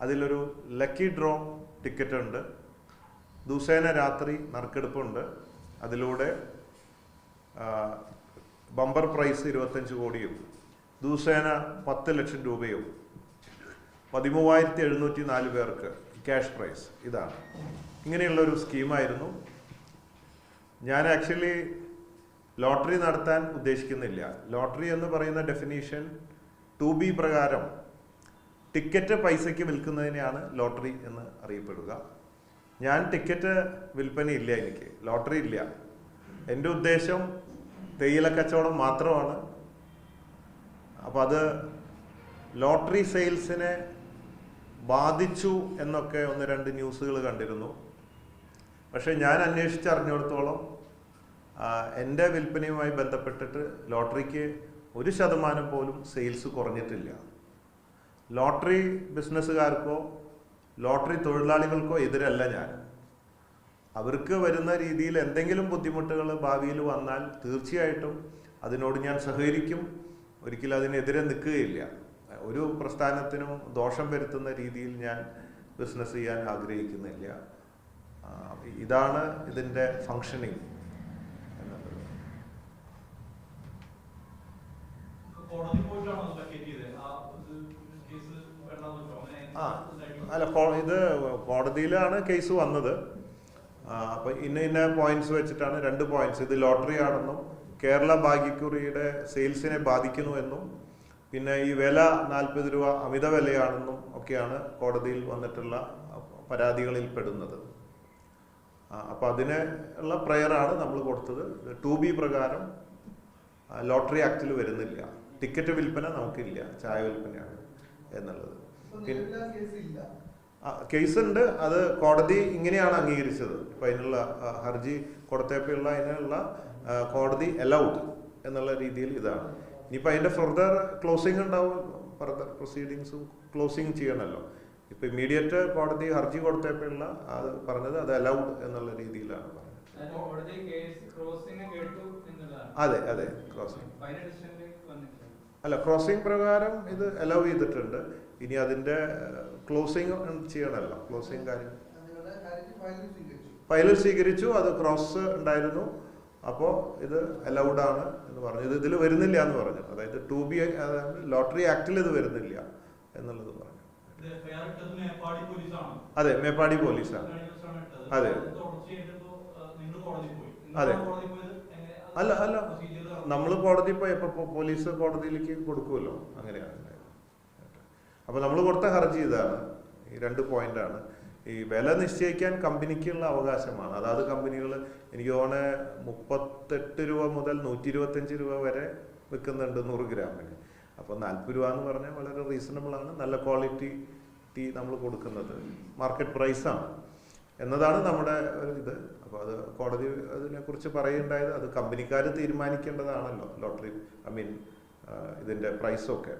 അതിലൊരു lucky draw ticket ഉണ്ട് ദിവസേന രാത്രി നറുക്കെടുപ്പുണ്ട്. അതിലൂടെ ബമ്പർ പ്രൈസ് ഇരുപത്തഞ്ച് കോടിയും ദിവസേന പത്ത് ലക്ഷം രൂപയും. പതിമൂവായിരത്തി എഴുന്നൂറ്റി നാല് പേർക്ക് ക്യാഷ് പ്രൈസ്. ഇതാണ്. ഇങ്ങനെയുള്ള ഒരു സ്കീമായിരുന്നു. ഞാൻ ആക്ച്വലി ലോട്ടറി നടത്താൻ ഉദ്ദേശിക്കുന്നില്ല. ലോട്ടറി എന്ന് പറയുന്ന ഡെഫിനീഷൻ ടു ബി പ്രകാരം ടിക്കറ്റ് പൈസയ്ക്ക് വിൽക്കുന്നതിനെയാണ് ലോട്ടറി എന്ന് അറിയപ്പെടുക. ഞാൻ ടിക്കറ്റ് വിൽപ്പനയില്ല എനിക്ക്. ലോട്ടറി ഇല്ല. എന്റെ ഉദ്ദേശം തേയില കച്ചവടം മാത്രമാണ്. അപ്പോൾ അത് ലോട്ടറി സെയിൽസിനെ ബാധിച്ചു എന്നൊക്കെ ഒന്ന് രണ്ട് ന്യൂസുകൾ കണ്ടിരുന്നു. പക്ഷേ ഞാൻ അന്വേഷിച്ചറിഞ്ഞിടത്തോളം എന്റെ വിൽപ്പനയുമായി ബന്ധപ്പെട്ടിട്ട് ലോട്ടറിക്ക് ഒരു ശതമാനം പോലും സെയിൽസ് കുറഞ്ഞിട്ടില്ല. ലോട്ടറി ബിസിനസ്സുകാർക്കോ ലോട്ടറി തൊഴിലാളികൾക്കോ എതിരല്ല ഞാൻ. അവർക്ക് വരുന്ന രീതിയിൽ എന്തെങ്കിലും ബുദ്ധിമുട്ടുകൾ ഭാവിയിൽ വന്നാൽ തീർച്ചയായിട്ടും അതിനോട് ഞാൻ സഹകരിക്കും. ഒരിക്കലും അതിനെതിരെ നിൽക്കുകയില്ല. ഒരു പ്രസ്ഥാനത്തിനും ദോഷം വരുത്തുന്ന രീതിയിൽ ഞാൻ ബിസിനസ് ചെയ്യാൻ ആഗ്രഹിക്കുന്നില്ല. ഇതാണ് ഇതിന്റെ ഫങ്ഷനിങ് എന്നുള്ളത്. ആ അല്ല ഇത് കോടതിയിലാണ് കേസ് വന്നത്. അപ്പം ഇന്ന ഇന്ന പോയിന്റ്സ് വെച്ചിട്ടാണ് രണ്ട് പോയിന്റ്സ് ഇത് ലോട്ടറി ആണെന്നും കേരള ഭാഗ്യക്കുറിയുടെ സെയിൽസിനെ ബാധിക്കുന്നു എന്നും പിന്നെ ഈ വില നാൽപ്പത് രൂപ അമിത വിലയാണെന്നും ഒക്കെയാണ് കോടതിയിൽ വന്നിട്ടുള്ള പരാതികളിൽ പെടുന്നത്. അപ്പൊ അതിന് ഉള്ള പ്രയറാണ് നമ്മൾ കൊടുത്തത്. ടു ബി പ്രകാരം ലോട്ടറി ആക്ടിൽ വരുന്നില്ല. ടിക്കറ്റ് വിൽപ്പന നമുക്കില്ല ചായ വിൽപ്പനയാണ് എന്നുള്ളത്. പിന്നെ ഉണ്ട് കേസുണ്ട്. അത് കോടതി ഇങ്ങനെയാണ് അംഗീകരിച്ചത്. ഇപ്പൊ അതിനുള്ള ഹർജി കൊടുത്തപ്പോഴുള്ള അതിനുള്ള കോടതി അലൗഡ് എന്നുള്ള രീതിയിൽ ഇതാണ്. ഇനിയിപ്പോൾ അതിന്റെ ഫർദർ ക്ലോസിംഗ് ഉണ്ടാവും. ഫർദർ പ്രൊസീഡിങ്സും ക്ലോസിംഗ് ചെയ്യണമല്ലോ ഇപ്പൊ ഇമ്മീഡിയറ്റ് കോടതി ഹർജി കൊടുത്തപ്പോഴുള്ള അത് പറഞ്ഞത് അത് അലൗഡ് എന്നുള്ള രീതിയിലാണ് പറഞ്ഞത്. കേസ് അതെ അതെ ക്രോസിംഗ് അല്ല ക്രോസിംഗ് പ്രകാരം ഇത് അലൗ ചെയ്തിട്ടുണ്ട്. ഇനി അതിന്റെ ക്ലോസിങ് ചെയ്യണമല്ല ക്ലോസിങ് കാര്യം. ഫയലിൽ സ്വീകരിച്ചു. അത് ക്രോസ് ഉണ്ടായിരുന്നു. അപ്പോൾ ഇത് അലൗഡ് ആണ് എന്ന് പറഞ്ഞു. ഇത് ഇതിൽ വരുന്നില്ല എന്ന് പറഞ്ഞു. അതായത് ടു ബി ലോട്ടറി ആക്ടിൽ ഇത് വരുന്നില്ല എന്നുള്ളത് പറഞ്ഞു. അതെ മേപ്പാടി പോലീസാണ്. അതെ. അത് അല്ല അല്ല. നമ്മൾ കോടതി പോയപ്പോൾ പോലീസ് കോടതിയിലേക്ക് കൊടുക്കുമല്ലോ അങ്ങനെയാണ്. അപ്പോൾ നമ്മൾ കൊടുത്ത ഹർജി ഇതാണ്. ഈ രണ്ട് പോയിന്റാണ്. ഈ വില നിശ്ചയിക്കാൻ കമ്പനിക്കുള്ള അവകാശമാണ്. അതായത് കമ്പനികൾ എനിക്ക് തോന്നുന്നത് മുപ്പത്തെട്ട് രൂപ മുതൽ നൂറ്റി ഇരുപത്തഞ്ച് രൂപ വരെ വിൽക്കുന്നുണ്ട് നൂറ് ഗ്രാമിന്. അപ്പോൾ നാൽപ്പത് രൂപ എന്ന് പറഞ്ഞാൽ വളരെ റീസണബിൾ ആണ്. നല്ല ക്വാളിറ്റി ടീ നമ്മൾ കൊടുക്കുന്നത്. മാർക്കറ്റ് പ്രൈസാണ് എന്നതാണ് നമ്മുടെ ഒരു ഇത്. അപ്പോൾ അത് കോടതി അതിനെക്കുറിച്ച് പറയുണ്ടായത് അത് കമ്പനിക്കാർ തീരുമാനിക്കേണ്ടതാണല്ലോ. ലോട്ടറി ഐ മീൻ ഇതിന്റെ പ്രൈസൊക്കെ